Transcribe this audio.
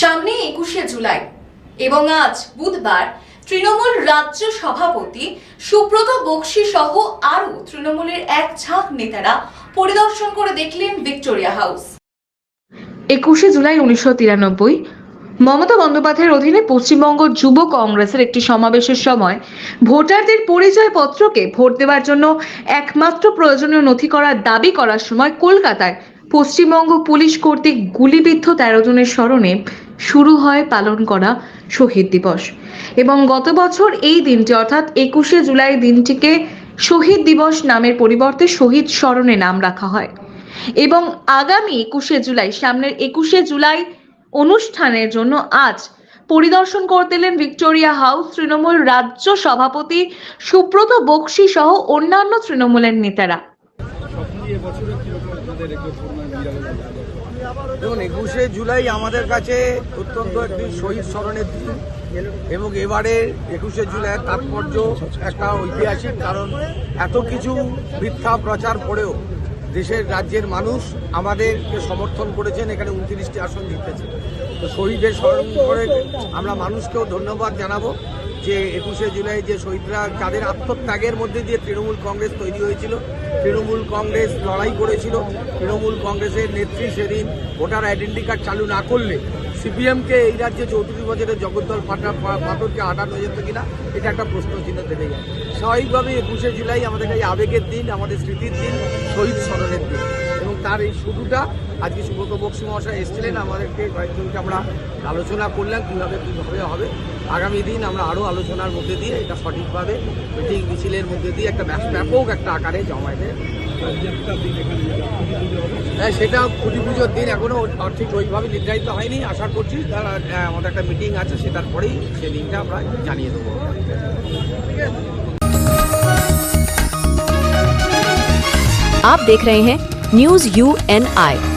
সামনে একুশে জুলাই এবং আজ বুধবার তৃণমূল রাজ্য সভাপতি সুব্রত বক্সি সহ আরও তৃণমূলের এক ঝাঁক নেতারা পরিদর্শন করে দেখলেন ভিক্টোরিয়া হাউস। একুশে জুলাই উনিশশো তিরানব্বই, মমতা বন্দ্যোপাধ্যায়ের অধীনে পশ্চিমবঙ্গ যুব কংগ্রেসের একটি সমাবেশের সময় ভোটারদের পরিচয়পত্রকে ভোট দেওয়ার জন্য একমাত্র প্রয়োজনীয় নথি করার দাবি করার সময় কলকাতায় পশ্চিমবঙ্গ পুলিশ কর্তৃক গুলিবিদ্ধ তেরো জনের স্মরণে শুরু হয় পালন করা শহীদ দিবস। এবং গত বছর এই দিনটি, অর্থাৎ একুশে জুলাই দিনটিকে শহীদ দিবস নামের পরিবর্তে শহীদ স্মরণে নাম রাখা হয়। এবং আগামী একুশে জুলাই, সামনের একুশে জুলাই অনুষ্ঠানের জন্য আজ পরিদর্শন করতে এলেন ভিক্টোরিয়া হাউস তৃণমূল রাজ্য সভাপতি সুব্রত বক্সি সহ অন্যান্য তৃণমূলের নেতারা। দেখুন, একুশে জুলাই আমাদের কাছে অত্যন্ত একটি শহীদ স্মরণের দিন এবং এবারে একুশে জুলাই তাৎপর্য একটা ঐতিহাসিক কারণ। এত কিছু মিথ্যা প্রচার পরেও দেশের রাজ্যের মানুষ আমাদেরকে সমর্থন করেছেন, এখানে উনত্রিশটি আসন জিতেছে। তো শহীদের স্মরণ করে আমরা মানুষকেও ধন্যবাদ জানাব। যে একুশে জুলাই যে শহীদরা যাদের আত্মত্যাগের মধ্যে দিয়ে তৃণমূল কংগ্রেস তৈরি হয়েছিল। তৃণমূল কংগ্রেস লড়াই করেছিল। তৃণমূল কংগ্রেসের নেত্রী সেদিন ভোটার আইডেন্টি কার্ড চালু না করলে সিপিএমকে এই রাজ্যে চৌত্রিশ বছরের জগদ্দল পাটা পাথরকে হাঁটানো যেত কিনা, এটা একটা প্রশ্ন চিহ্ন থেকে যায়। স্বাভাবিকভাবে একুশে জুলাই আমাদের কাছে আবেগের দিন, আমাদের স্মৃতির দিন, শহীদ স্মরণের দিন। তার এই শুরুটা আজকে সুব্রত বক্সি মহাশয় এসেছিলেন আমাদেরকে কয়েকজনকে আমরা আলোচনা করলাম কীভাবে কীভাবে হবে আগামী দিন আমরা আরও আলোচনার মধ্যে দিয়ে এটা সঠিকভাবে মিটিং মিছিলের মধ্যে দিয়ে একটা ব্যাস- ব্যাপক একটা আকারে জমায়েতে হ্যাঁ সেটা পুজো পুজোর দিন এখনও ঠিক ওইভাবে নির্ধারিত হয়নি আশা করছি তারা আহ, আমাদের একটা মিটিং আছে সেটার পরেই সেই দিনটা আমরা জানিয়ে দেবো आप देख रहे हैं News UNI.